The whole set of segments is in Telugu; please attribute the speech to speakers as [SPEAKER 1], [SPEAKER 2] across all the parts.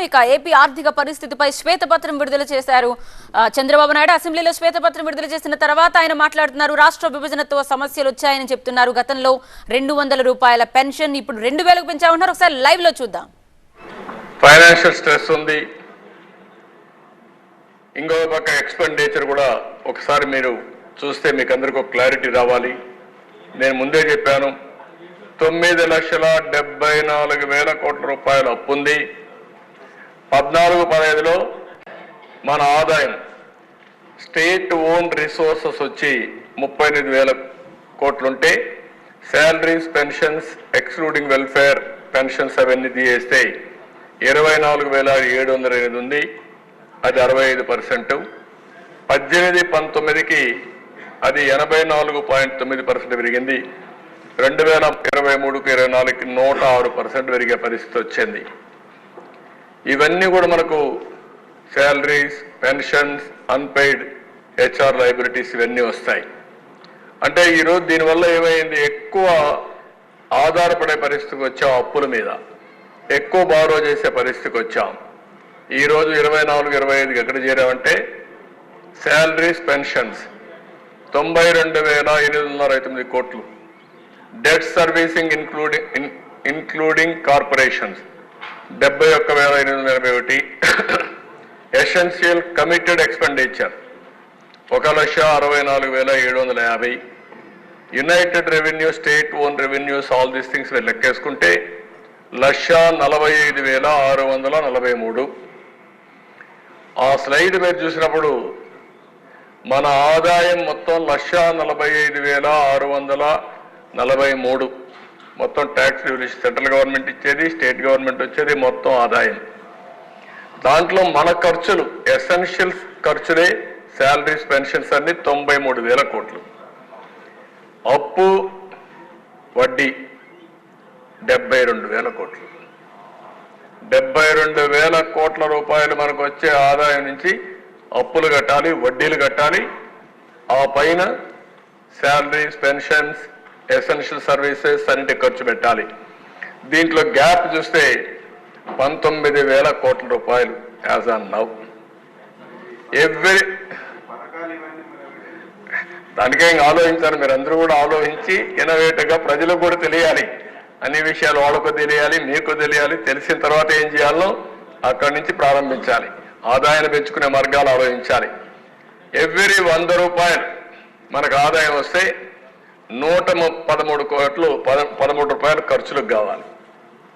[SPEAKER 1] ఇక ఏపీ ఆర్థిక పరిస్థితిపై శ్వేతపత్రం విడుదల చేశారు. ఆ, చంద్రబాబు నాయుడు అసెంబ్లీలో శ్వేతపత్రం విడుదల చేసిన తర్వాత ఆయన మాట్లాడుతున్నారు రాష్ట్ర విభజనతో సమస్యలు వచ్చాయని చెప్తున్నారు. గతంలో రెండు వందల రూపాయల పెన్షన్ ఇప్పుడు రెండు వేలకు పెంచామన్నారు ఒకసారి లైవ్లో చూద్దాం.
[SPEAKER 2] ఫైనాన్షియల్ స్ట్రెస్ ఉంది. ఇంకో పక్క ఎక్స్పెండిచర్ కూడా ఒకసారి మీరు చూస్తే మీకు అందరికీ ఒక క్లారిటీ రావాలి. నేను ముందే చెప్పాను తొమ్మిది లక్షల డెబ్బై నాలుగు వేల కోట్ల రూపాయల అప్పు ఉంది పద్నాలుగు పదహైదులో మన ఆదాయం స్టేట్ ఓన్ రిసోర్సెస్ వచ్చి ముప్పై ఎనిమిది వేల కోట్లుంటే salaries pensions excluding welfare pensions అవన్నీ తీయేస్తే ఇరవై నాలుగు వేల ఏడు వందల ఎనిమిది ఉంది. అది అరవై ఐదు పర్సెంట్. పద్దెనిమిది పంతొమ్మిదికి అది ఎనభై నాలుగు పాయింట్ తొమ్మిది పర్సెంట్ పెరిగింది. రెండు వేల ఇరవై మూడుకు ఇరవై నాలుగుకి నూట ఆరు పర్సెంట్ పెరిగే పరిస్థితి వచ్చింది. ఇవన్నీ కూడా మనకు salaries pensions unpaid HR liabilities ఇవన్నీ వస్తాయి. అంటే ఈరోజు దీనివల్ల ఏమైంది? ఎక్కువ ఆధారపడే పరిస్థితికి వచ్చాం అప్పుల మీద. ఎక్కువ బారో చేసే పరిస్థితికి వచ్చాం. ఈరోజు ఇరవై నాలుగు ఇరవై ఐదుకి ఎక్కడ చేరామంటే శాలరీస్ పెన్షన్స్. తొంభై రెండు వేల ఎనిమిది వందల అరవై తొమ్మిది కోట్లు. Debt servicing including including corporations. డెబ్బై ఒక్క వేల ఎనిమిది వందల ఎనభై ఒకటి ఎసెన్షియల్ కమిటెడ్ ఎక్స్పెండిచర్ ఒక లక్ష అరవై నాలుగు వేల ఏడు వందల యాభై. United revenue state own revenues all these things మీరు లెక్కేసుకుంటే లక్ష నలభై ఐదు వేల ఆరు వందల నలభై మూడు. ఆ స్లైడ్ మీరు చూసినప్పుడు మన ఆదాయం మొత్తం లక్ష నలభై ఐదు వేల ఆరు వందల నలభై మూడు. మొత్తం ట్యాక్స్ రెవల్యూషన్ సెంట్రల్ గవర్నమెంట్ ఇచ్చేది స్టేట్ గవర్నమెంట్ వచ్చేది మొత్తం ఆదాయం. దాంట్లో మన ఖర్చులు ఎసెన్షియల్ ఖర్చులే శాలరీస్ పెన్షన్స్ అన్ని తొంభై మూడు వేల కోట్లు. అప్పు వడ్డీ డెబ్బై రెండు వేల కోట్లు. డెబ్బై రెండు వేల కోట్ల రూపాయలు మనకు వచ్చే ఆదాయం నుంచి అప్పులు కట్టాలి వడ్డీలు కట్టాలి. ఆ పైన శాలరీస్ పెన్షన్స్ ఎసెన్షియల్ సర్వీసెస్ అన్నిటి ఖర్చు పెట్టాలి. దీంట్లో గ్యాప్ చూస్తే పంతొమ్మిది వేల కోట్ల రూపాయలు యాజ్ ఆన్ నౌ. ఎవ్రీ దానికే ఇంకా ఆలోచించారు మీరు అందరూ కూడా ఆలోచించి ఇన్నోవేటివ్గా ప్రజలకు కూడా తెలియాలి. అన్ని విషయాలు వాళ్ళకు తెలియాలి మీకు తెలియాలి తెలిసిన తర్వాత ఏం చేయాలో అక్కడి నుంచి ప్రారంభించాలి. ఆదాయాన్ని పెంచుకునే మార్గాలు ఆలోచించాలి. ఎవ్రీ వంద రూపాయలు మనకు ఆదాయం వస్తే నూట ము- పదమూడు కోట్లు పద పదమూడు రూపాయలు ఖర్చులకు కావాలి.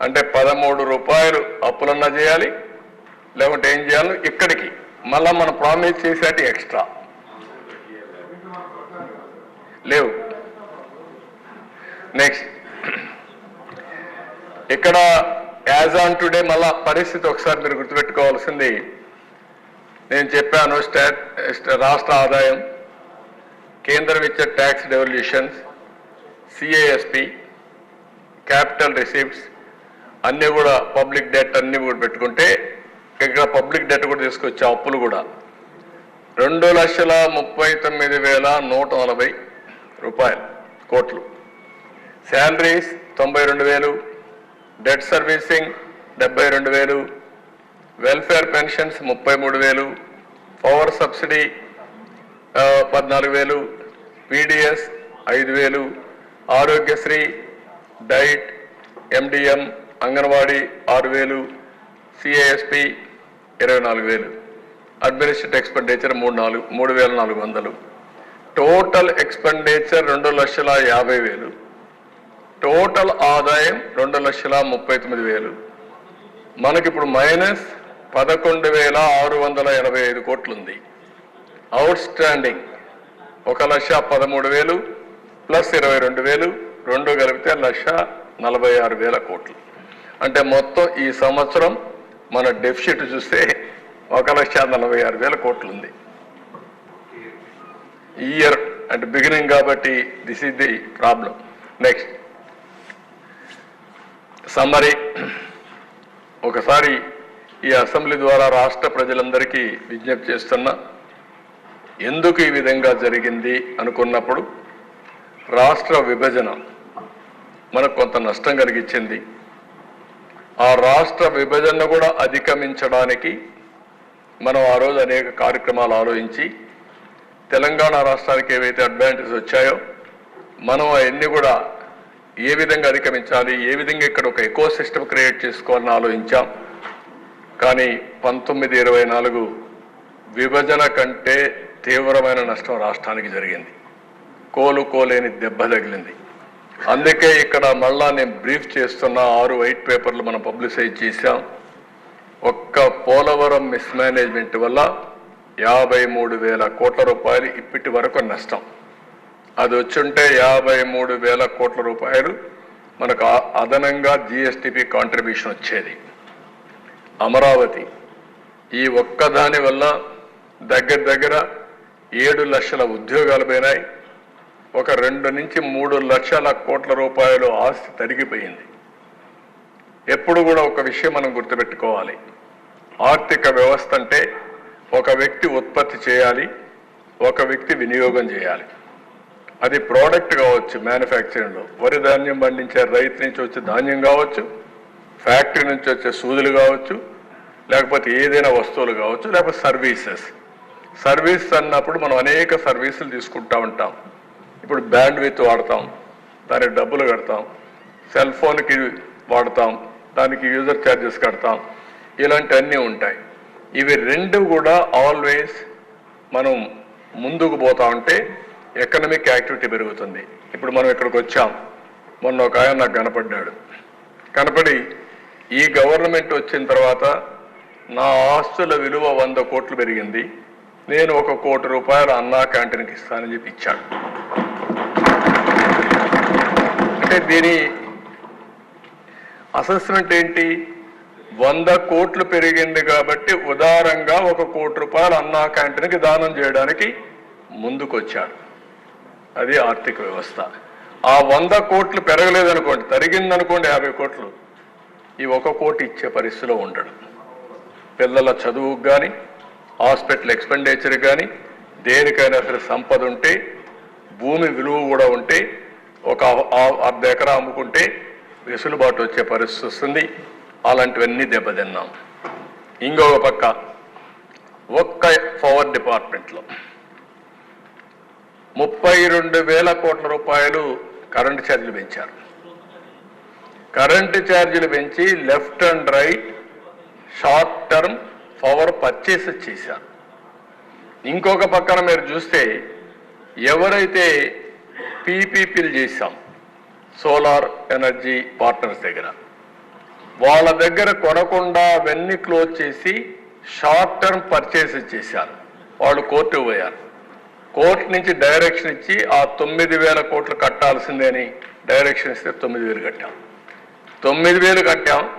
[SPEAKER 2] అంటే పదమూడు రూపాయలు అప్పులన్నా చేయాలి లేకుంటే ఏం చేయాలి? ఇక్కడికి. మళ్ళా మనం ప్రామిస్ చేసేటి ఎక్స్ట్రా. లేవు. నెక్స్ట్. ఇక్కడ యాజ్ ఆన్ టుడే మళ్ళా పరిస్థితి ఒకసారి మీరు గుర్తుపెట్టుకోవాల్సింది. నేను చెప్పాను స్టేట్ రాష్ట్ర ఆదాయం. కేంద్రం ఇచ్చే tax devolutions CASP capital receipts అన్నీ కూడా పబ్లిక్ డెట్ అన్నీ కూడా పెట్టుకుంటే ఇక్కడ పబ్లిక్ డెట్ కూడా తీసుకొచ్చే అప్పులు కూడా రెండు లక్షల ముప్పై తొమ్మిది వేల నూట నలభై రూపాయలు కోట్లు. శాలరీస్ తొంభై రెండు వేలు డెట్ సర్వీసింగ్ డెబ్బై రెండు వేలు వెల్ఫేర్ పెన్షన్స్ ముప్పై మూడు వేలు పవర్ సబ్సిడీ పద్నాలుగు వేలు పీడిఎస్ ఐదు వేలు ఆరోగ్యశ్రీ డైట్ ఎండిఎం అంగన్వాడీ ఆరు వేలు సిఏఎస్పి ఇరవై నాలుగు వేలు. అడ్మినిస్ట్రేటివ్ ఎక్స్పెండిచర్ మూడు నాలుగు మూడు వేల నాలుగు వందలు. టోటల్ ఎక్స్పెండిచర్ రెండు లక్షల యాభై వేలు. టోటల్ ఆదాయం రెండు లక్షల ముప్పై తొమ్మిది వేలు. మనకిప్పుడు మైనస్ పదకొండు వేల ఆరు వందల ఎనభై ఐదు కోట్లు ఉంది అవుట్ స్టాండింగ్ ఒక లక్ష పదమూడు వేలు ప్లస్ ఇరవై రెండు వేలు రెండు కలిపితే లక్ష నలభై ఆరు వేల కోట్లు. అంటే మొత్తం ఈ సంవత్సరం మన డెఫిసిట్ చూస్తే ఒక లక్ష నలభై ఆరు వేల కోట్లు ఉంది ఇయర్ అంటే బిగినింగ్ కాబట్టి this is the problem next summary ఒకసారి ఈ అసెంబ్లీ ద్వారా రాష్ట్ర ప్రజలందరికీ విజ్ఞప్తి చేస్తున్నా. ఎందుకు ఈ విధంగా జరిగింది అనుకున్నప్పుడు రాష్ట్ర విభజన మనకు కొంత నష్టం కలిగించింది. ఆ రాష్ట్ర విభజన కూడా అధిగమించడానికి మనం ఆ రోజు అనేక కార్యక్రమాలు ఆలోచించి తెలంగాణ రాష్ట్రానికి ఏవైతే అడ్వాంటేజ్ వచ్చాయో మనం అవన్నీ కూడా ఏ విధంగా అధిగమించాలి ఏ విధంగా ఇక్కడ ఒక ఎకో సిస్టమ్ క్రియేట్ చేసుకోవాలని ఆలోచించాం. కానీ పంతొమ్మిది ఇరవై నాలుగు విభజన కంటే తీవ్రమైన నష్టం రాష్ట్రానికి జరిగింది. కోలుకోలేని దెబ్బ తగిలింది. అందుకే ఇక్కడ మళ్ళా నేను బ్రీఫ్ చేస్తున్న ఆరు వైట్ పేపర్లు మనం పబ్లిసైజ్ చేశాం. ఒక్క పోలవరం మిస్మేనేజ్మెంట్ వల్ల యాభై మూడు వేల కోట్ల రూపాయలు ఇప్పటి వరకు నష్టం. అది వచ్చుంటే యాభై మూడు వేల కోట్ల రూపాయలు మనకు అదనంగా జిఎస్టిపి కాంట్రిబ్యూషన్ వచ్చేది. అమరావతి ఈ ఒక్కదాని వల్ల దగ్గర దగ్గర ఏడు లక్షల ఉద్యోగాలు పోయినాయి ఒక రెండు నుంచి మూడు లక్షల కోట్ల రూపాయలు ఆస్తి తరిగిపోయింది. ఎప్పుడు కూడా ఒక విషయం మనం గుర్తుపెట్టుకోవాలి. ఆర్థిక వ్యవస్థ అంటే ఒక వ్యక్తి ఉత్పత్తి చేయాలి ఒక వ్యక్తి వినియోగం చేయాలి. అది ప్రోడక్ట్ కావచ్చు మ్యానుఫ్యాక్చరింగ్లో. వరి ధాన్యం పండించే రైతు నుంచి వచ్చే ధాన్యం కావచ్చు ఫ్యాక్టరీ నుంచి వచ్చే సూదులు కావచ్చు లేకపోతే ఏదైనా వస్తువులు కావచ్చు లేకపోతే సర్వీసెస్. సర్వీస్ అన్నప్పుడు మనం అనేక సర్వీసులు తీసుకుంటా ఉంటాం. ఇప్పుడు బ్యాండ్ విత్ వాడతాం దానికి డబ్బులు కడతాం సెల్ ఫోన్కి వాడతాం దానికి యూజర్ ఛార్జెస్ కడతాం ఇలాంటివన్నీ ఉంటాయి. ఇవి రెండు కూడా ఆల్వేస్ మనం ముందుకు పోతా ఉంటే ఎకనమిక్ యాక్టివిటీ పెరుగుతుంది. ఇప్పుడు మనం ఇక్కడికి వచ్చాం. మొన్న ఒక ఆయన నాకు కనపడ్డాడు. కనపడి ఈ గవర్నమెంట్ వచ్చిన తర్వాత నా ఆస్తుల విలువ వంద కోట్లు పెరిగింది. నేను ఒక కోటి రూపాయలు అన్నా క్యాంటీన్కి ఇస్తానని చెప్పి ఇచ్చాడు. అంటే దీని అసెస్మెంట్ ఏంటి? వంద కోట్లు పెరిగింది కాబట్టి ఉదారంగా ఒక కోటి రూపాయలు అన్నా క్యాంటీన్కి దానం చేయడానికి ముందుకొచ్చాడు అది ఆర్థిక వ్యవస్థ. ఆ వంద కోట్లు పెరగలేదనుకోండి తరిగిందనుకోండి యాభై కోట్లు. ఈ ఒక కోటి ఇచ్చే పరిస్థితిలో ఉండడు. పిల్లల చదువుకు కానీ హాస్పిటల్ ఎక్స్పెండిచర్ కానీ దేనికైనా సరే సంపద ఉంటే భూమి విలువ కూడా ఉంటే ఒక అర్ధ ఎకరా అమ్ముకుంటే వెసులుబాటు వచ్చే పరిస్థితి వస్తుంది. అలాంటివన్నీ దెబ్బతిన్నాం. ఇంకొక పక్క ఒక్క పవర్ డిపార్ట్మెంట్లో. ముప్పై రెండు వేల కోట్ల రూపాయలు కరెంటు ఛార్జీలు పెంచారు. కరెంటు ఛార్జీలు పెంచి left and right short term power purchase చేశారు ఇంకొక పక్కన మీరు చూస్తే ఎవరైతే పీపీపీలు చేశాం సోలార్ ఎనర్జీ పార్ట్నర్స్ దగ్గర వాళ్ళ దగ్గర కొనకుండా అవన్నీ క్లోజ్ చేసి షార్ట్ టర్మ్ పర్చేస్ చేశారు. వాళ్ళు కోర్టు పోయారు. కోర్టు నుంచి డైరెక్షన్ ఇచ్చి ఆ తొమ్మిది వేల కోట్లు కట్టాల్సిందే అని డైరెక్షన్ ఇస్తే తొమ్మిది వేలు కట్టాం. తొమ్మిది వేలు కట్టాం.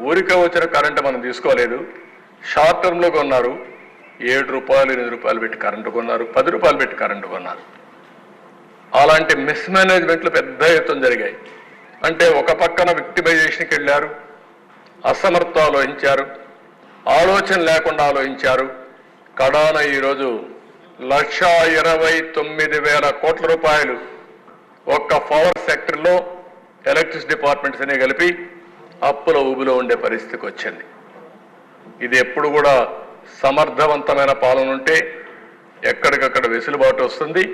[SPEAKER 2] ఊరికే వచ్చిన కరెంటు మనం తీసుకోలేదు. షార్ట్ టర్మ్లో కొన్నారు. ఏడు రూపాయలు ఎనిమిది రూపాయలు పెట్టి కరెంటు కొన్నారు. పది రూపాయలు పెట్టి కరెంటు కొన్నారు. అలాంటి మిస్మేనేజ్మెంట్లు పెద్ద ఎత్తున జరిగాయి. అంటే ఒక పక్కన విక్టిమైజేషన్కి వెళ్ళారు. అసమర్థ ఆలోచించారు. ఆలోచన లేకుండా ఆలోచించారు. కడాన ఈరోజు లక్ష ఇరవై తొమ్మిది వేల కోట్ల రూపాయలు ఒక్క పవర్ సెక్టర్లో ఎలక్ట్రిసిటీ డిపార్ట్మెంట్స్ అనే కలిపి అప్పుల ఊబిలో ఉండే పరిస్థితికి వచ్చింది. ఇది ఎప్పుడు కూడా సమర్థవంతమైన పాలన ఉంటే ఎక్కడికక్కడ వెసులుబాటు వస్తుంది.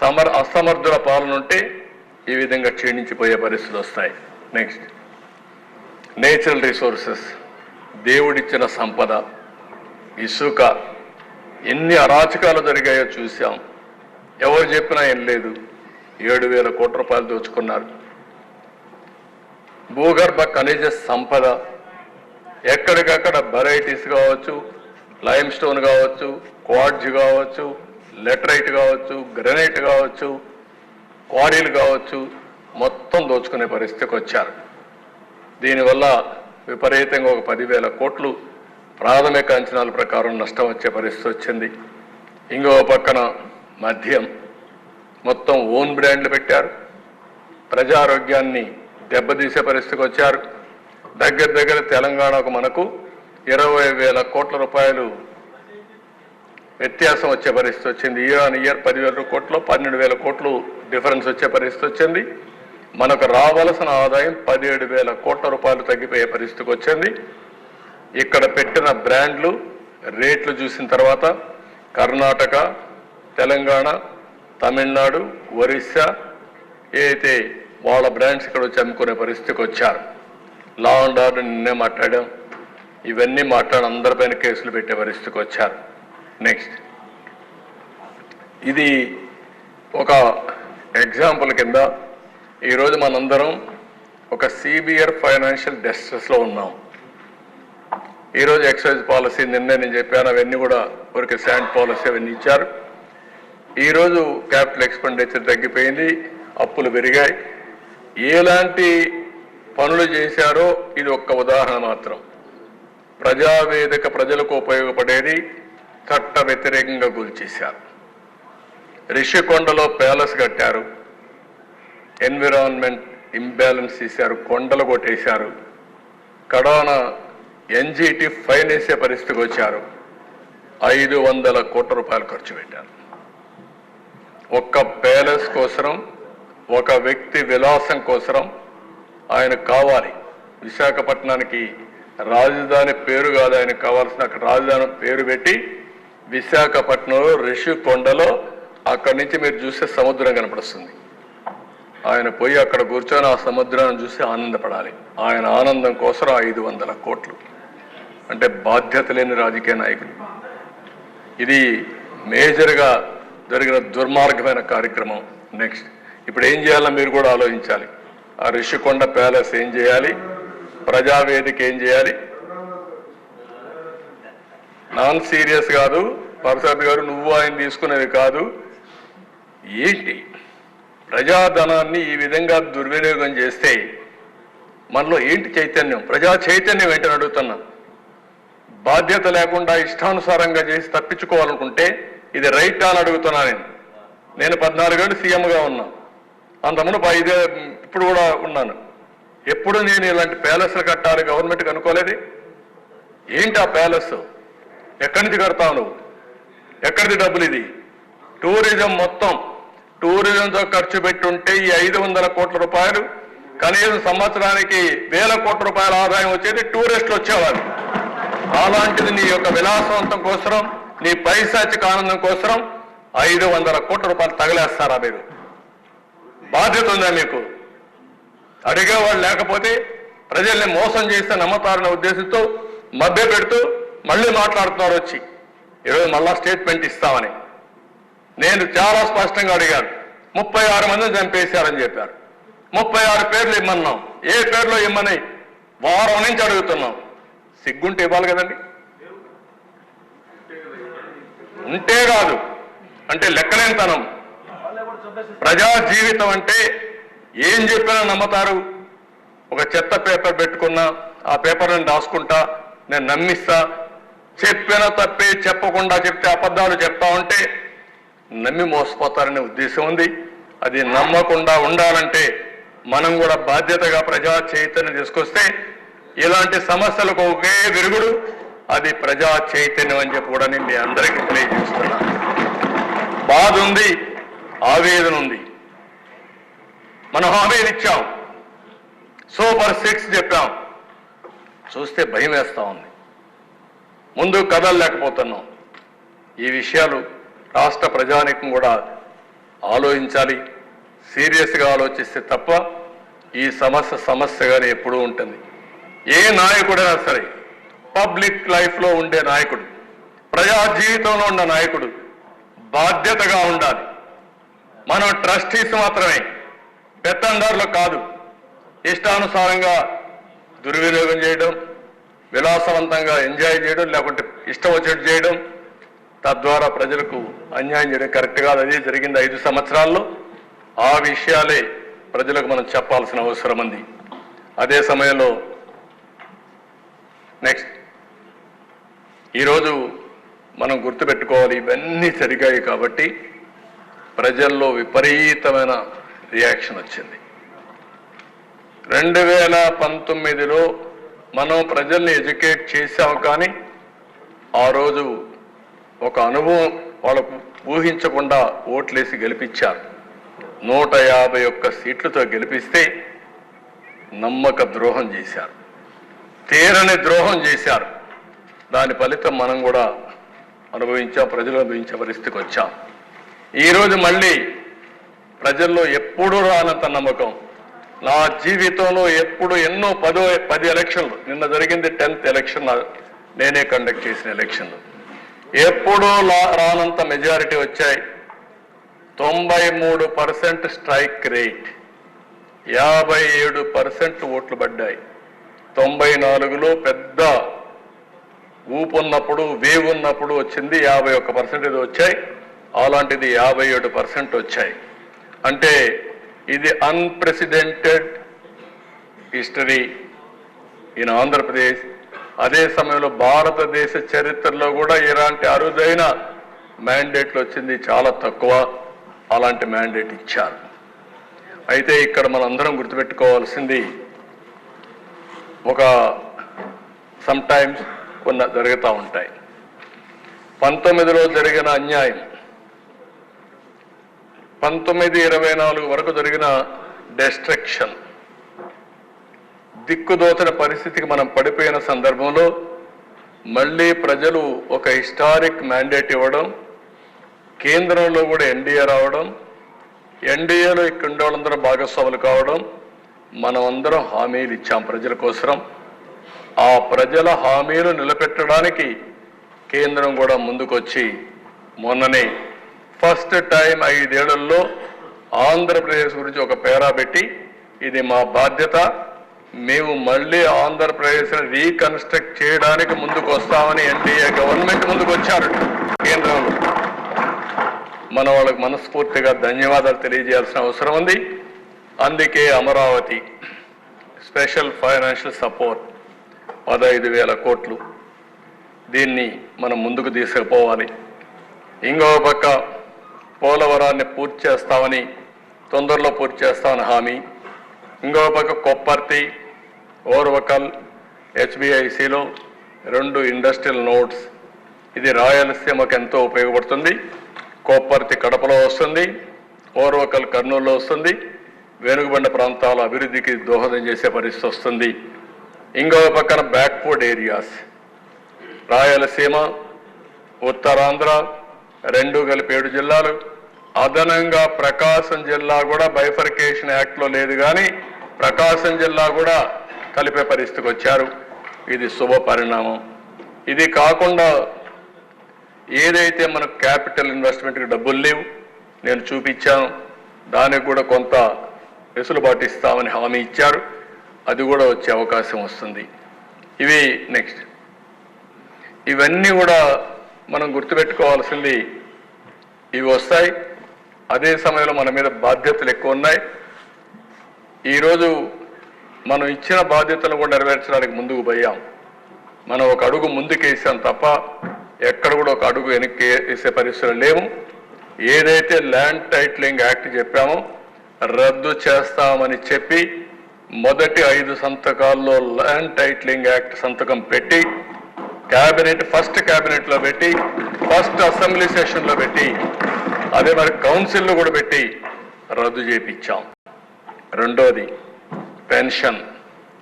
[SPEAKER 2] సమర్ అసమర్థుల పాలన ఉంటే ఈ విధంగా క్షీణించిపోయే పరిస్థితులు వస్తాయి. నెక్స్ట్ నేచురల్ రిసోర్సెస్ దేవుడిచ్చిన సంపద ఇసుక ఎన్ని అరాచకాలు జరిగాయో చూసాం ఎవరు చెప్పినా ఏం లేదు. ఏడు వేల కోట్ల రూపాయలు దోచుకున్నారు. భూగర్భ ఖనిజ సంపద ఎక్కడికక్కడ వెరైటీస్ కావచ్చు లైమ్ స్టోన్ కావచ్చు క్వాడ్జ్ కావచ్చు లెటరైట్ కావచ్చు గ్రనైట్ కావచ్చు క్వారీలు కావచ్చు మొత్తం దోచుకునే పరిస్థితికి వచ్చారు. దీనివల్ల విపరీతంగా ఒక పదివేల కోట్లు ప్రాథమిక అంచనాల ప్రకారం నష్టం వచ్చే పరిస్థితి వచ్చింది. ఇంకో పక్కన మద్యం. మొత్తం ఓన్ బ్రాండ్లు పెట్టారు. ప్రజారోగ్యాన్ని దెబ్బతీసే పరిస్థితికి వచ్చారు. దగ్గర దగ్గర తెలంగాణకు మనకు ఇరవై వేల కోట్ల రూపాయలు వ్యత్యాసం వచ్చే పరిస్థితి వచ్చింది. ఇయర్ ఆన్ ఇయర్ పదివేల కోట్లు పన్నెండు వేల కోట్లు డిఫరెన్స్ వచ్చే పరిస్థితి వచ్చింది. మనకు రావలసిన ఆదాయం పదిహేడు వేల కోట్ల రూపాయలు తగ్గిపోయే పరిస్థితికి వచ్చింది. ఇక్కడ పెట్టిన బ్రాండ్లు రేట్లు చూసిన తర్వాత కర్ణాటక తెలంగాణ తమిళనాడు ఒరిస్సా ఏదైతే వాళ్ళ బ్రాండ్స్ ఇక్కడ వచ్చి అమ్ముకునే పరిస్థితికి వచ్చారు. లా అండ్ ఆర్డర్ నిన్నే మాట్లాడాం. ఇవన్నీ మాట్లాడి అందరిపైన కేసులు పెట్టే పరిస్థితికి వచ్చారు. నెక్స్ట్ ఇది ఒక ఎగ్జాంపుల్ కింద ఈరోజు మనందరం ఒక సిబిఆర్ ఫైనాన్షియల్ డెస్ట్రెస్లో ఉన్నాం. ఈరోజు ఎక్సైజ్ పాలసీ నిన్నే నేను చెప్పాను అవన్నీ కూడా ఊరికి శాండ్ పాలసీ అవన్నీ ఇచ్చారు. ఈరోజు క్యాపిటల్ ఎక్స్పెండిచర్ తగ్గిపోయింది అప్పులు పెరిగాయి. ఎలాంటి పనులు చేశారో ఇది ఒక్క ఉదాహరణ మాత్రం. ప్రజావేదిక ప్రజలకు ఉపయోగపడేది చట్ట వ్యతిరేకంగా గుల్చేశారు. రిషికొండలో ప్యాలెస్ కట్టారు. ఎన్విరాన్మెంట్ ఇంబ్యాలెన్స్ చేశారు కొండలు కొట్టేశారు. కడాన ఎన్జిటి ఫైన్ వేసే పరిస్థితికి వచ్చారు. ఐదు వందల కోట్ల రూపాయలు ఖర్చు పెట్టారు. ఒక్క ప్యాలెస్ కోసరం ఒక వ్యక్తి విలాసం కోసరం ఆయన కావాలి. విశాఖపట్నానికి రాజధాని పేరు కాదు ఆయనకు కావాల్సిన అక్కడ రాజధాని పేరు పెట్టి విశాఖపట్నంలో రిషికొండలో అక్కడి నుంచి మీరు చూస్తే సముద్రం కనపడుస్తుంది. ఆయన పోయి అక్కడ కూర్చొని ఆ సముద్రాన్ని చూసి ఆనందపడాలి. ఆయన ఆనందం కోసం ఐదు వందల కోట్లు. అంటే బాధ్యత లేని రాజకీయ నాయకులు ఇది మేజర్గా జరిగిన దుర్మార్గమైన కార్యక్రమం. నెక్స్ట్. ఇప్పుడు ఏం చేయాలో మీరు కూడా ఆలోచించాలి. ఆ రిషికొండ ప్యాలెస్ ఏం చేయాలి? ప్రజావేదిక ఏం చేయాలి? నాన్ సీరియస్ కాదు. పరసాద్ గారు నువ్వు ఆయన తీసుకునేది కాదు. ఏంటి? ప్రజాధనాన్ని ఈ విధంగా దుర్వినియోగం చేస్తే మనలో ఏంటి చైతన్యం? ప్రజా చైతన్యం ఏంటని అడుగుతున్నా. బాధ్యత లేకుండా ఇష్టానుసారంగా చేసి తప్పించుకోవాలనుకుంటే ఇది రైట్ అని అడుగుతున్నా నేను. నేను పద్నాలుగేళ్ళు సీఎంగా ఉన్నా. అంతకుముందు ఇదే ఇప్పుడు కూడా ఉన్నాను. ఎప్పుడు నేను ఇలాంటి ప్యాలెస్లు కట్టాలి గవర్నమెంట్కి అనుకోలేదు. ఏంటి ఆ ప్యాలెస్? ఎక్కడి నుంచి కడతావు నువ్వు? ఎక్కడిది డబ్బులు ఇది? టూరిజం మొత్తం. టూరిజంతో ఖర్చు పెట్టుంటే ఈ ఐదు వందల కోట్ల రూపాయలు కనీసం సంవత్సరానికి వేల కోట్ల రూపాయల ఆదాయం వచ్చేది టూరిస్టులు వచ్చేవారు అలాంటిది నీ యొక్క విలాసవంతం కోసరం నీ పైశాచిక ఆనందం కోసరం ఐదు వందల కోట్ల రూపాయలు తగలేస్తారా మీరు? బాధ్యత ఉందా మీకు? అడిగేవాళ్ళు లేకపోతే ప్రజల్ని మోసం చేస్తే నమ్మతారనే ఉద్దేశంతో మభ్య పెడుతూ మళ్ళీ మాట్లాడుతున్నారు వచ్చి. ఈరోజు మళ్ళా స్టేట్మెంట్ ఇస్తామని. నేను చాలా స్పష్టంగా అడిగాను. ముప్పై ఆరు మందిని చంపేశారని చెప్పారు. ముప్పై ఆరు పేర్లు ఇమ్మన్నాం. ఏ పేర్లో ఇమ్మని? వారం నుంచి అడుగుతున్నాం. సిగ్గుంటే ఇవ్వాలి కదండి. ఉంటే కాదు. అంటే లెక్కలేనితనం. ప్రజా జీవితం అంటే ఏం చెప్పినా నమ్మతారు. ఒక చెత్త పేపర్ పెట్టుకున్నా ఆ పేపర్ని నేను రాసుకుంటా నేను నమ్మిస్తా. చెప్పిన తప్పే చెప్పకుండా చెప్తే అబద్ధాలు చెప్తా ఉంటే నమ్మి మోసపోతారనే ఉద్దేశం ఉంది. అది నమ్మకుండా ఉండాలంటే మనం కూడా బాధ్యతగా ప్రజా చైతన్యం తీసుకొస్తే ఇలాంటి సమస్యలకు ఒకే విరుగుడు అది ప్రజా చైతన్యం అని చెప్పి కూడా నేను మీ అందరికీ తెలియజేస్తున్నా బాధ ఉంది. ఆవేదన ఉంది. మనం హామీలు ఇచ్చాం. సూపర్ సిక్స్ చెప్పాం. చూస్తే భయం వేస్తూ ఉంది. ముందు కదలలేకపోతున్నాం ఈ విషయాలు రాష్ట్ర ప్రజానికం కూడా ఆలోచించాలి. సీరియస్గా ఆలోచిస్తే తప్ప ఈ సమస్య సమస్యగానే ఎప్పుడూ ఉంటుంది. ఏ నాయకుడైనా సరే పబ్లిక్ లైఫ్లో ఉండే నాయకుడు ప్రజా జీవితంలో ఉన్న నాయకుడు బాధ్యతగా ఉండాలి. మనం ట్రస్టీస్ మాత్రమే. పెత్తందారులు కాదు. ఇష్టానుసారంగా దుర్వినియోగం చేయడం విలాసవంతంగా ఎంజాయ్ చేయడం లేకుంటే ఇష్టం వచ్చేట్టు చేయడం తద్వారా ప్రజలకు అన్యాయం చేయడం కరెక్ట్ కాదు. అదే జరిగింది ఐదు సంవత్సరాల్లో. ఆ విషయాలే ప్రజలకు మనం చెప్పాల్సిన అవసరం ఉంది. అదే సమయంలో నెక్స్ట్ ఈరోజు మనం గుర్తుపెట్టుకోవాలి. ఇవన్నీ జరిగాయి కాబట్టి ప్రజల్లో విపరీతమైన రియాక్షన్ వచ్చింది. రెండు వేల పంతొమ్మిదిలో మనం ప్రజల్ని ఎడ్యుకేట్ చేశాం కానీ ఆ రోజు ఒక అనుభవం వాళ్ళకు ఊహించకుండా ఓట్లేసి గెలిపించారు. నూట యాభై ఒక్క సీట్లతో గెలిపిస్తే నమ్మక ద్రోహం చేశారు. తీరని ద్రోహం చేశారు. దాని ఫలితం మనం కూడా అనుభవించాం ప్రజలు అనుభవించే పరిస్థితికి వచ్చాం. ఈరోజు మళ్ళీ ప్రజల్లో ఎప్పుడూ రానంత నమ్మకం. నా జీవితంలో ఎప్పుడు ఎన్నో పదో పది ఎలక్షన్లు నిన్న జరిగింది టెన్త్ ఎలక్షన్ నేనే కండక్ట్ చేసిన ఎలక్షన్లు. ఎప్పుడూ రానంత మెజారిటీ వచ్చాయి. తొంభై మూడు పర్సెంట్ స్ట్రైక్ రేట్ యాభై ఏడు పర్సెంట్ ఓట్లు పడ్డాయి. తొంభై నాలుగులో పెద్ద ఊపు ఉన్నప్పుడు వేవ్ ఉన్నప్పుడు వచ్చింది యాభై ఒక్క పర్సెంట్ ఏదో వచ్చాయి. అలాంటిది యాభై ఏడు పర్సెంట్ వచ్చాయి. అంటే ఇది అన్ప్రెసిడెంటెడ్ హిస్టరీ ఇన్ ఆంధ్రప్రదేశ్ అదే సమయంలో భారతదేశ చరిత్రలో కూడా ఇలాంటి అరుదైన మ్యాండేట్లు వచ్చింది చాలా తక్కువ. అలాంటి మ్యాండేట్ ఇచ్చారు. అయితే ఇక్కడ మనందరం గుర్తుపెట్టుకోవాల్సింది ఒక సమ్టైమ్స్ కొన్ని జరుగుతూ ఉంటాయి. పంతొమ్మిదిలో జరిగిన అన్యాయం పంతొమ్మిది ఇరవై నాలుగు వరకు జరిగిన డెస్ట్రక్షన్ దిక్కుదోచని పరిస్థితికి మనం పడిపోయిన సందర్భంలో మళ్ళీ ప్రజలు ఒక హిస్టారిక్ మ్యాండేట్ ఇవ్వడం కేంద్రంలో కూడా ఎన్డీఏ రావడం ఎన్డీఏలో ఇక్కడ ఉండే వాళ్ళందరూ భాగస్వాములు కావడం మనం అందరం హామీలు ఇచ్చాం ప్రజల కోసం ఆ ప్రజల హామీలు నిలబెట్టడానికి కేంద్రం కూడా ముందుకొచ్చి మొన్ననే ఫస్ట్ టైం ఐదేళ్ళలో ఆంధ్రప్రదేశ్ గురించి ఒక పేరా పెట్టి ఇది మా బాధ్యత. మేము మళ్ళీ ఆంధ్రప్రదేశ్ని రీకన్స్ట్రక్ట్ చేయడానికి ముందుకు వస్తామని ఎన్డీఏ గవర్నమెంట్ ముందుకు వచ్చారు కేంద్రంలో. మన వాళ్ళకి మనస్ఫూర్తిగా ధన్యవాదాలు తెలియజేయాల్సిన అవసరం ఉంది. అందుకే అమరావతి స్పెషల్ ఫైనాన్షియల్ సపోర్ట్ పదహైదు వేల కోట్లు దీన్ని మనం ముందుకు తీసుకుపోవాలి. ఇంకో పక్క పోలవరాన్ని పూర్తి చేస్తామని తొందరలో పూర్తి చేస్తామని హామీ. ఇంకో పక్క కొప్పర్తి ఓర్వకల్ హెచ్బిఐసిలో రెండు ఇండస్ట్రియల్ నోట్స్. ఇది రాయలసీమకు ఎంతో ఉపయోగపడుతుంది. కొప్పర్తి కడపలో వస్తుంది ఓర్వకల్ కర్నూలులో వస్తుంది వెనుకబడిన ప్రాంతాల అభివృద్ధికి దోహదం చేసే పరిస్థితి వస్తుంది. ఇంకో పక్కన బ్యాక్వర్డ్ ఏరియాస్. రాయలసీమ ఉత్తరాంధ్ర రెండు కలిపి ఏడు జిల్లాలు. అదనంగా ప్రకాశం జిల్లా కూడా బైఫర్కేషన్ యాక్ట్లో లేదు కానీ ప్రకాశం జిల్లా కూడా కలిపే పరిస్థితికి వచ్చారు. ఇది శుభ పరిణామం. ఇది కాకుండా ఏదైతే మనకు క్యాపిటల్ ఇన్వెస్ట్మెంట్కి డబ్బులు లేవు నేను చూపించాను. దానికి కూడా కొంత వెసులుబాటు ఇస్తామని హామీ ఇచ్చారు. అది కూడా వచ్చే అవకాశం వస్తుంది. ఇవి నెక్స్ట్. ఇవన్నీ కూడా మనం గుర్తుపెట్టుకోవాల్సింది ఇవి వస్తాయి. అదే సమయంలో మన మీద బాధ్యతలు ఎక్కువ ఉన్నాయి. ఈరోజు మనం ఇచ్చిన బాధ్యతలను కూడా నెరవేర్చడానికి ముందుకు పోయాం. మనం ఒక అడుగు ముందుకేసాం తప్ప ఎక్కడ కూడా ఒక అడుగు వెనక్కి వేసే పరిస్థితులు లేవు. ఏదైతే ల్యాండ్ టైటిలింగ్ యాక్ట్ చెప్పామో రద్దు చేస్తామని చెప్పి మొదటి ఐదు సంతకాల్లో ల్యాండ్ టైటిలింగ్ యాక్ట్ సంతకం పెట్టి క్యాబినెట్ ఫస్ట్ క్యాబినెట్లో పెట్టి ఫస్ట్ అసెంబ్లీ సెషన్లో పెట్టి అదే మరి కౌన్సిల్లో కూడా పెట్టి రద్దు చేపించాం. రెండోది పెన్షన్.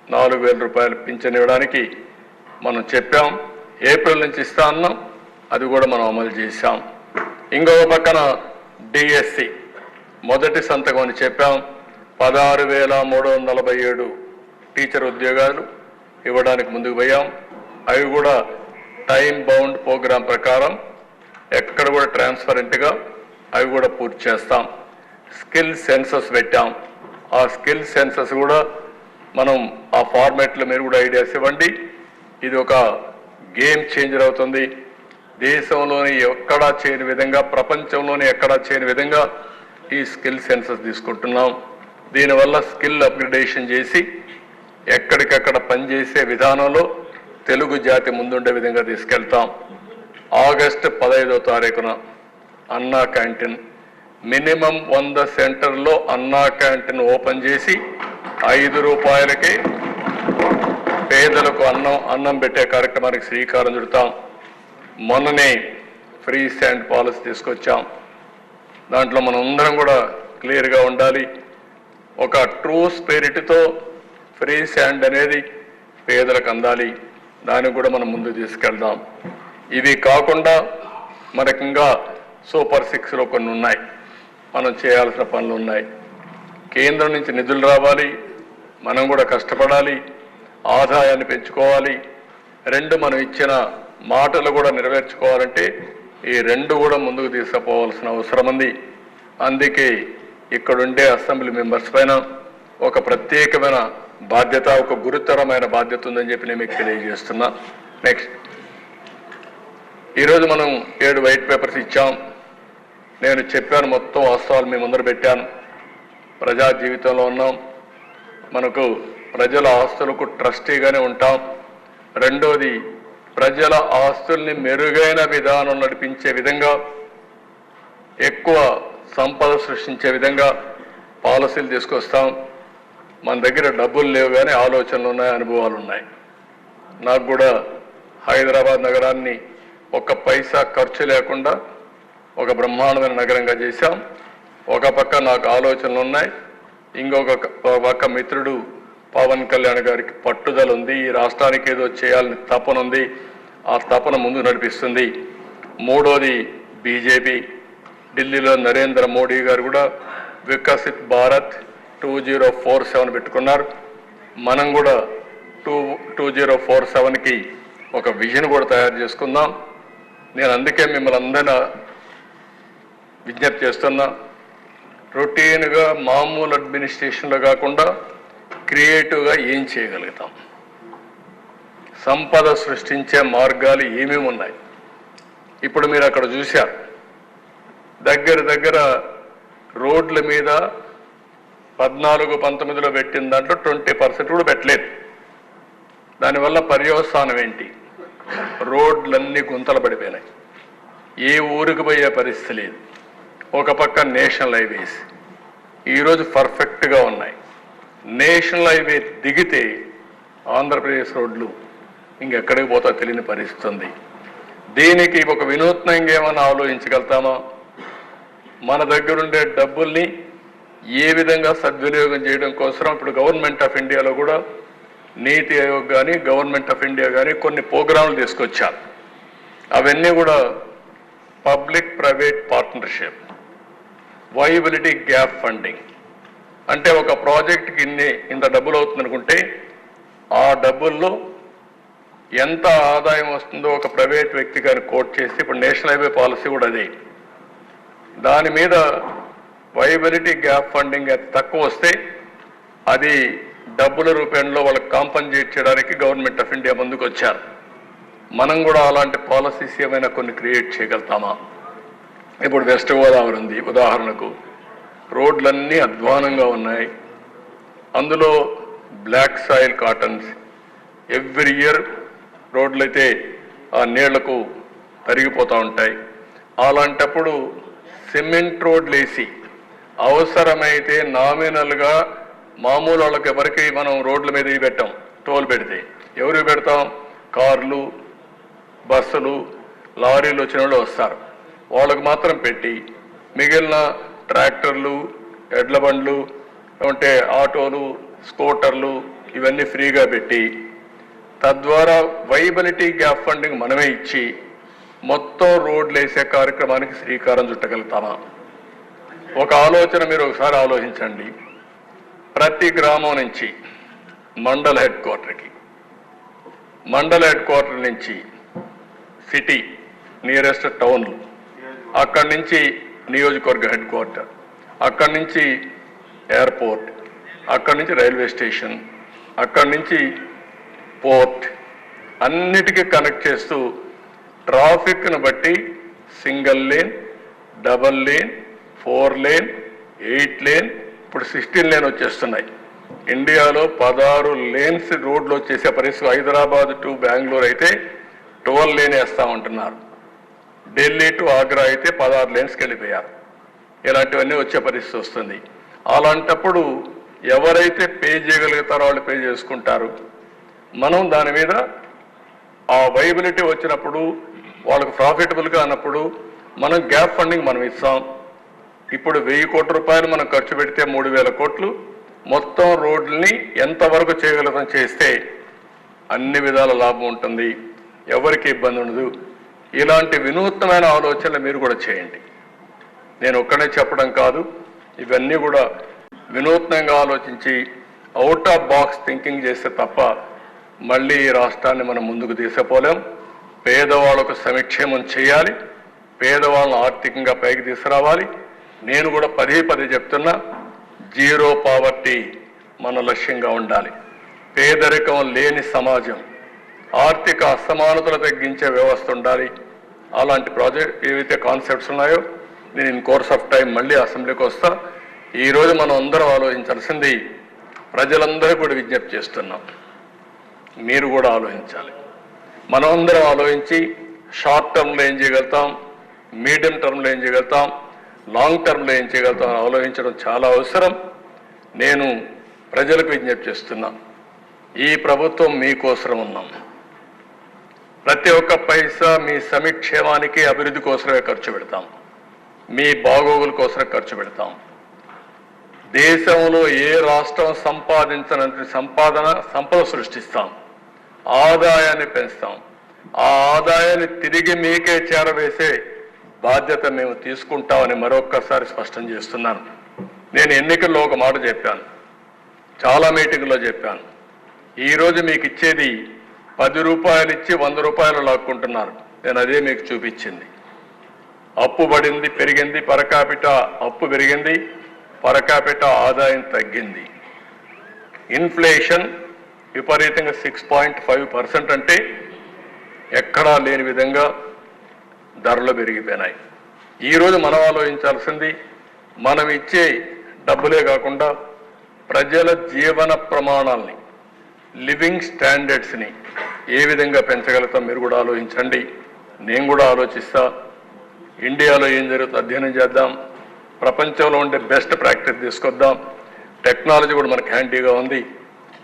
[SPEAKER 2] నాలుగు వేల రూపాయలు పింఛన్ ఇవ్వడానికి మనం చెప్పాం. ఏప్రిల్ నుంచి ఇస్తా అన్నాం. అది కూడా మనం అమలు చేశాం. ఇంకొక పక్కన డిఎస్సి. మొదటి సంతకం అని చెప్పాం. పదహారు వేల మూడు వందల నలభై ఏడు టీచర్ ఉద్యోగాలు ఇవ్వడానికి ముందుకు పోయాం. అవి కూడా టైం బౌండ్ ప్రోగ్రాం ప్రకారం ఎక్కడ కూడా ట్రాన్స్పరెంట్గా అవి కూడా పూర్తి చేస్తాం. స్కిల్ సెన్సస్ పెట్టాం. ఆ స్కిల్ సెన్సస్ కూడా మనం ఆ ఫార్మాట్లో మీరు కూడా ఐడియాస్ ఇవ్వండి. ఇది ఒక గేమ్ చేంజర్ అవుతుంది. దేశంలోని ఎక్కడా చేయని విధంగా ప్రపంచంలోని ఎక్కడా చేయని విధంగా ఈ స్కిల్ సెన్సస్ తీసుకుంటున్నాం. దీనివల్ల స్కిల్ అప్గ్రేడేషన్ చేసి ఎక్కడికక్కడ పనిచేసే విధానంలో తెలుగు జాతి ముందుండే విధంగా తీసుకెళ్తాం. ఆగస్టు పదహైదో తారీఖున అన్నా క్యాంటీన్. మినిమం వంద సెంటర్లో అన్నా క్యాంటీన్ ఓపెన్ చేసి ఐదు రూపాయలకి పేదలకు అన్నం అన్నం పెట్టే కార్యక్రమానికి శ్రీకారం చుడతాం. మొన్ననే ఫ్రీ స్టాండ్ పాలసీ తీసుకొచ్చాం. దాంట్లో మనం అందరం కూడా క్లియర్గా ఉండాలి. ఒక ట్రూ స్పిరిట్తో ఫ్రీ స్టాండ్ అనేది పేదలకు అందాలి. దాన్ని కూడా మనం ముందు తీసుకెళ్దాం. ఇవి కాకుండా మనకి ఇంకా సూపర్ సిక్స్లో కొన్ని ఉన్నాయి. మనం చేయాల్సిన పనులు ఉన్నాయి. కేంద్రం నుంచి నిధులు రావాలి. మనం కూడా కష్టపడాలి. ఆదాయాన్ని పెంచుకోవాలి. రెండు మనం ఇచ్చిన మాటలు కూడా నెరవేర్చుకోవాలంటే ఈ రెండు కూడా ముందుకు తీసుకుపోవాల్సిన అవసరం ఉంది. అందుకే ఇక్కడుండే అసెంబ్లీ మెంబర్స్ పైన ఒక ప్రత్యేకమైన బాధ్యత ఒక గురుతరమైన బాధ్యత ఉందని చెప్పి నేను మీకు తెలియజేస్తున్నా. నెక్స్ట్ ఈరోజు మనం ఏడు వైట్ పేపర్స్ ఇచ్చాం. నేను చెప్పాను మొత్తం వాస్తవాలు మీ ముందర పెట్టాను. ప్రజా జీవితంలో ఉన్నాం. మనకు ప్రజల ఆస్తులకు ట్రస్టీగానే ఉంటాం. రెండోది ప్రజల ఆస్తుల్ని మెరుగైన విధానం నడిపించే విధంగా ఎక్కువ సంపద సృష్టించే విధంగా పాలసీలు తీసుకొస్తాం. మన దగ్గర డబ్బులు లేవు కానీ ఆలోచనలు ఉన్నాయి అనుభవాలు ఉన్నాయి. నాకు కూడా హైదరాబాద్ నగరాన్ని ఒక్క పైసా ఖర్చు లేకుండా ఒక బ్రహ్మాండమైన నగరంగా చేశాం. ఒక పక్క నాకు ఆలోచనలు ఉన్నాయి. ఇంకొక ఒక పక్క మిత్రుడు పవన్ కళ్యాణ్ గారికి పట్టుదల ఉంది. ఈ రాష్ట్రానికి ఏదో చేయాలని తపన ఉంది. ఆ తపన ముందు నడిపిస్తుంది. మూడోది బీజేపీ. ఢిల్లీలో నరేంద్ర మోడీ గారు కూడా Viksit Bharat two zero four seven పెట్టుకున్నారు. మనం కూడా టూ టూ జీరో ఫోర్ సెవెన్కి ఒక విజన్ కూడా తయారు చేసుకుందాం. నేను అందుకే మిమ్మల్ని అందరినీ విజ్ఞప్తి చేస్తున్నా. రొటీన్గా మామూలు అడ్మినిస్ట్రేషన్లో కాకుండా క్రియేటివ్గా ఏం చేయగలుగుతాం? సంపద సృష్టించే మార్గాలు ఏమేమి ఉన్నాయి? ఇప్పుడు మీరు అక్కడ చూశారు. దగ్గర దగ్గర రోడ్ల మీద పద్నాలుగు పంతొమ్మిదిలో పెట్టిన దాంట్లో ట్వంటీ పర్సెంట్ కూడా పెట్టలేదు. దానివల్ల పర్యవస్థానం ఏంటి? రోడ్లన్నీ గుంతలు పడిపోయినాయి. ఏ ఊరికి పోయే పరిస్థితి లేదు. ఒక పక్క నేషనల్ హైవేస్ ఈరోజు పర్ఫెక్ట్గా ఉన్నాయి. నేషనల్ హైవే దిగితే ఆంధ్రప్రదేశ్ రోడ్లు ఇంకెక్కడికి పోతా తెలియని పరిస్థితి ఉంది. దీనికి ఒక వినూత్నంగా ఏమైనా ఆలోచించగలుగుతామా? మన దగ్గరుండే డబ్బుల్ని ఏ విధంగా సద్వినియోగం చేయడం కోసం ఇప్పుడు గవర్నమెంట్ ఆఫ్ ఇండియాలో కూడా నీతి ఆయోగ్ కానీ గవర్నమెంట్ ఆఫ్ ఇండియా కానీ కొన్ని ప్రోగ్రాంలు తీసుకొచ్చారు. అవన్నీ కూడా public private partnership viability gap funding. అంటే ఒక ప్రాజెక్ట్కి ఇన్ని ఇంత డబ్బులు అవుతుంది అనుకుంటే ఆ డబ్బుల్లో ఎంత ఆదాయం వస్తుందో ఒక ప్రైవేట్ వ్యక్తి గారిని కోట్ చేసి ఇప్పుడు నేషనల్ హైవే పాలసీ కూడా అదే. దాని మీద వైబిలిటీ గ్యాప్ ఫండింగ్ అది తక్కువ వస్తే అది డబ్బుల రూపంలో వాళ్ళకి కాంపన్సేట్ చేయడానికి గవర్నమెంట్ ఆఫ్ ఇండియా ముందుకు వచ్చారు. మనం కూడా అలాంటి పాలసీస్ ఏమైనా కొన్ని క్రియేట్ చేయగలుగుతామా? ఇప్పుడు వెస్ట్ గోదావరి ఉంది. ఉదాహరణకు రోడ్లన్నీ అధ్వానంగా ఉన్నాయి. అందులో black soil cottons every year రోడ్లైతే ఆ నీళ్ళకు తరిగిపోతూ ఉంటాయి. అలాంటప్పుడు సిమెంట్ రోడ్లు వేసి అవసరమైతే నామినల్గా మామూలు వాళ్ళకి ఎవరికి మనం రోడ్ల మీద ఇవి పెట్టాం టోల్ పెడితే. ఎవరు పెడతాం? కార్లు బస్సులు లారీలు వచ్చిన వాళ్ళు వస్తారు. వాళ్ళకు మాత్రం పెట్టి మిగిలిన ట్రాక్టర్లు ఎడ్ల బండ్లు అంటే ఆటోలు స్కూటర్లు ఇవన్నీ ఫ్రీగా పెట్టి తద్వారా వైబిలిటీ గ్యాప్ ఫండింగ్ మనమే ఇచ్చి మొత్తం రోడ్లు వేసే కార్యక్రమానికి శ్రీకారం చుట్టగలుగుతామా? ఒక ఆలోచన మీరు ఒకసారి ఆలోచించండి. ప్రతి గ్రామం నుంచి మండల హెడ్ క్వార్టర్కి మండల హెడ్ క్వార్టర్ నుంచి సిటీ నియరెస్ట్ టౌన్లు అక్కడి నుంచి నియోజకవర్గ హెడ్ క్వార్టర్ అక్కడి నుంచి ఎయిర్పోర్ట్ అక్కడి నుంచి రైల్వే స్టేషన్ అక్కడి నుంచి పోర్ట్ అన్నిటికీ కనెక్ట్ చేస్తూ ట్రాఫిక్ను బట్టి single lane double lane four lane eight lane ఇప్పుడు సిక్స్టీన్ లేన్ వచ్చేస్తున్నాయి. ఇండియాలో పదహారు లేన్స్ రోడ్లు వచ్చేసే పరిస్థితి హైదరాబాద్ టు బెంగళూరు అయితే ట్వెల్వ్ లేన్ వేస్తా ఉంటున్నారు ఢిల్లీ టు ఆగ్రా అయితే పదహారు లేన్స్కి వెళ్ళిపోయారు. ఇలాంటివన్నీ వచ్చే పరిస్థితి వస్తుంది. అలాంటప్పుడు ఎవరైతే పే చేయగలుగుతారో వాళ్ళు పే చేసుకుంటారు. మనం దాని మీద ఆ వైబిలిటీ వచ్చినప్పుడు వాళ్ళకు ప్రాఫిటబుల్గా అన్నప్పుడు మనం గ్యాప్ ఫండింగ్ మనం ఇస్తాం. ఇప్పుడు వెయ్యి కోట్ల రూపాయలు మనం ఖర్చు పెడితే మూడు వేల కోట్లు. మొత్తం రోడ్లని ఎంతవరకు చేయగలుగుతాం చేస్తే అన్ని విధాల లాభం ఉంటుంది. ఎవరికి ఇబ్బంది ఉండదు. ఇలాంటి వినూత్నమైన ఆలోచనలు మీరు కూడా చేయండి. నేను ఒక్కనే చెప్పడం కాదు ఇవన్నీ కూడా వినూత్నంగా ఆలోచించి అవుట్ ఆఫ్ బాక్స్ థింకింగ్ చేస్తే తప్ప మళ్ళీ ఈ రాష్ట్రాన్ని మనం ముందుకు తీసుకుపోలేం. పేదవాళ్ళకు సంక్షేమం చేయాలి. పేదవాళ్ళను ఆర్థికంగా పైకి తీసుకురావాలి. నేను కూడా పదే పదే చెప్తున్నా జీరో పావర్టీ మన లక్ష్యంగా ఉండాలి. పేదరికం లేని సమాజం ఆర్థిక అసమానతలు తగ్గించే వ్యవస్థ ఉండాలి. అలాంటి ప్రాజెక్ట్ ఏవైతే కాన్సెప్ట్స్ ఉన్నాయో నేను ఇన్ కోర్స్ ఆఫ్ టైం మళ్ళీ అసెంబ్లీకి వస్తా. ఈరోజు మనం అందరం ఆలోచించాల్సింది ప్రజలందరూ కూడా విజ్ఞప్తి చేస్తున్నాం. మీరు కూడా ఆలోచించాలి. మనం అందరం ఆలోచించి షార్ట్ టర్మ్లో ఏం చేయగలుగుతాం? మీడియం టర్మ్లో ఏం చేయగలుగుతాం? లాంగ్ టర్మ్లో ఏం చేయగలుగుతాం అని ఆలోచించడం చాలా అవసరం. నేను ప్రజలకు విజ్ఞప్తి చేస్తున్నా. ఈ ప్రభుత్వం మీకోసరం ఉన్నాం ప్రతి ఒక్క పైసా మీ సమిక్షేమానికి అభివృద్ధి కోసమే ఖర్చు పెడతాం. మీ బాగోగుల కోసమే ఖర్చు పెడతాం. దేశంలో ఏ రాష్ట్రం సంపాదించనంత సంపాదన సంపద సృష్టిస్తాం. ఆదాయాన్ని పెంచుతాం. ఆ ఆదాయాన్ని తిరిగి మీకే చేరవేసే బాధ్యత మేము తీసుకుంటామని మరొక్కసారి స్పష్టం చేస్తున్నాను. నేను ఎన్నికల్లో ఒక మాట చెప్పాను. చాలా మీటింగ్లో చెప్పాను. ఈరోజు మీకు ఇచ్చేది పది రూపాయలు ఇచ్చి వంద రూపాయలు లాక్కుంటున్నారు. నేను అదే మీకు చూపించింది. అప్పు పడింది పెరిగింది పరకాపిట అప్పు పెరిగింది పరకాపిట ఆదాయం తగ్గింది. ఇన్ఫ్లేషన్ విపరీతంగా సిక్స్ పాయింట్ ఫైవ్ పర్సెంట్ అంటే ఎక్కడా లేని విధంగా ధరలు పెరిగిపోయినాయి. ఈరోజు మనం ఆలోచించాల్సింది మనం ఇచ్చే డబ్బులే కాకుండా ప్రజల జీవన ప్రమాణాలని లివింగ్ స్టాండర్డ్స్ని ఏ విధంగా పెంచగలుగుతాం మీరు కూడా ఆలోచించండి. నేను కూడా ఆలోచిస్తా. ఇండియాలో ఏం జరుగుతుందో అధ్యయనం చేద్దాం. ప్రపంచంలో ఉండే బెస్ట్ ప్రాక్టీస్ తీసుకొద్దాం. టెక్నాలజీ కూడా మనకు హ్యాండీగా ఉంది.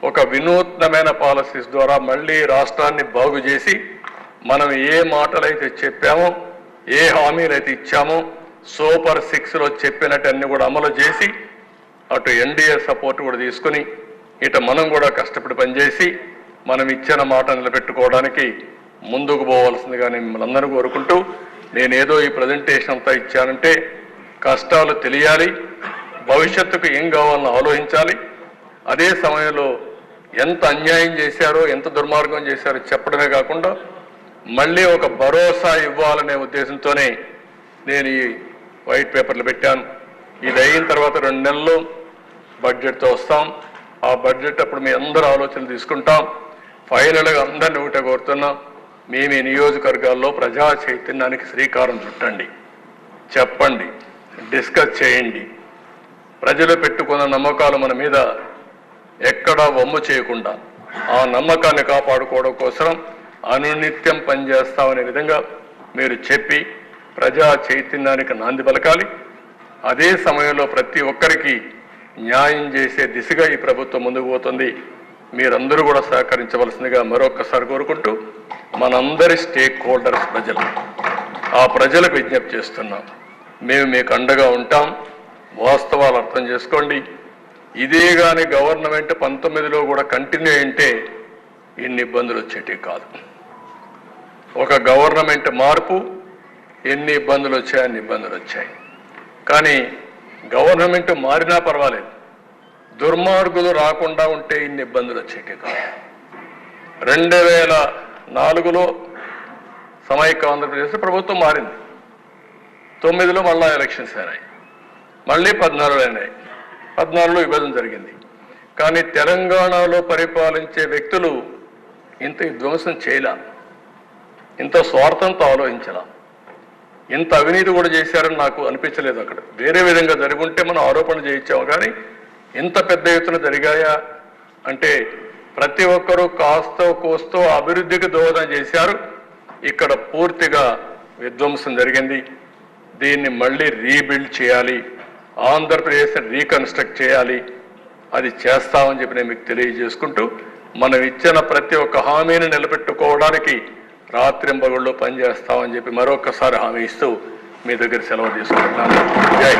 [SPEAKER 2] ఒక వినూత్నమైన పాలసీస్ ద్వారా మళ్ళీ రాష్ట్రాన్ని బాగు చేసి మనం ఏ మాటలైతే చెప్పామో ఏ హామీలు అయితే ఇచ్చామో సూపర్ సిక్స్లో చెప్పినట్టు అన్ని కూడా అమలు చేసి అటు ఎన్డీఏ సపోర్ట్ కూడా తీసుకుని ఇటు మనం కూడా కష్టపడి పనిచేసి మనం ఇచ్చిన మాట నిలబెట్టుకోవడానికి ముందుకు పోవాల్సిందిగా నేను మిమ్మల్ని అందరూ కోరుకుంటూ నేనేదో ఈ ప్రజెంటేషన్ అంతా ఇచ్చానంటే కష్టాలు తెలియాలి భవిష్యత్తుకు ఏం కావాలని ఆలోచించాలి అదే సమయంలో ఎంత అన్యాయం చేశారో ఎంత దుర్మార్గం చేశారో చెప్పడమే కాకుండా మళ్ళీ ఒక భరోసా ఇవ్వాలనే ఉద్దేశంతోనే నేను ఈ వైట్ పేపర్లు పెట్టాను. ఇది అయిన తర్వాత రెండు నెలల్లో బడ్జెట్తో వస్తాం. ఆ బడ్జెట్ అప్పుడు మీ అందరూ ఆలోచనలు తీసుకుంటాం. ఫైనల్గా అందరిని ఒకటే కోరుతున్నాం. మేము ఈ నియోజకవర్గాల్లో ప్రజా చైతన్యానికి శ్రీకారం చుట్టండి. చెప్పండి. డిస్కస్ చేయండి. ప్రజలు పెట్టుకున్న నమ్మకాలు మన మీద ఎక్కడా వమ్ము చేయకుండా ఆ నమ్మకాన్ని కాపాడుకోవడం కోసం అనునిత్యం పనిచేస్తామనే విధంగా మీరు చెప్పి ప్రజా చైతన్యానికి నాంది పలకాలి. అదే సమయంలో ప్రతి ఒక్కరికి న్యాయం చేసే దిశగా ఈ ప్రభుత్వం ముందుకు పోతుంది. మీరందరూ కూడా సహకరించవలసిందిగా మరొక్కసారి కోరుకుంటూ మనందరి స్టేక్ హోల్డర్స్ ప్రజలు ఆ ప్రజలకు విజ్ఞప్తి చేస్తున్నాం. మేము మీకు అండగా ఉంటాం. వాస్తవాలు అర్థం చేసుకోండి. ఇదే కానీ గవర్నమెంట్ పంతొమ్మిదిలో కూడా కంటిన్యూ అయింటే ఇన్ని ఇబ్బందులు వచ్చేటివి కాదు. ఒక గవర్నమెంట్ మార్పు ఎన్ని ఇబ్బందులు వచ్చాయి అన్ని ఇబ్బందులు వచ్చాయి. కానీ గవర్నమెంట్ మారినా పర్వాలేదు. దుర్మార్గులు రాకుండా ఉంటే ఇన్ని ఇబ్బందులు వచ్చేటి కాదు రెండు వేల నాలుగులో సమైక్య ఆంధ్రప్రదేశ్ ప్రభుత్వం మారింది. తొమ్మిదిలో మళ్ళా ఎలక్షన్స్ అయినాయి. మళ్ళీ పద్నాలుగులో అయినాయి. పద్నాలుగులో విభజన జరిగింది. కానీ తెలంగాణలో పరిపాలించే వ్యక్తులు ఇంత విధ్వంసం చేయలేదు ఇంత స్వార్థంతో ఆలోచించలా. ఇంత అవినీతి కూడా చేశారని నాకు అనిపించలేదు అక్కడ. వేరే విధంగా జరుగుంటే మనం ఆరోపణలు చేయించాము కానీ ఇంత పెద్ద ఎత్తున జరిగాయా అంటే ప్రతి ఒక్కరూ కాస్తో కోస్తో అభివృద్ధికి దోహదం చేశారు. ఇక్కడ పూర్తిగా విధ్వంసం జరిగింది. దీన్ని మళ్ళీ రీబిల్డ్ చేయాలి. ఆంధ్రప్రదేశ్ రీకన్స్ట్రక్ట్ చేయాలి. అది చేస్తామని చెప్పి నేను మీకు తెలియజేసుకుంటూ మనం ఇచ్చిన ప్రతి ఒక్క హామీని నిలబెట్టుకోవడానికి రాత్రింబగుళ్ళు పనిచేస్తామని చెప్పి మరొకసారి హామీ ఇస్తూ మీ దగ్గర సెలవు తీసుకుంటున్నాను. జై.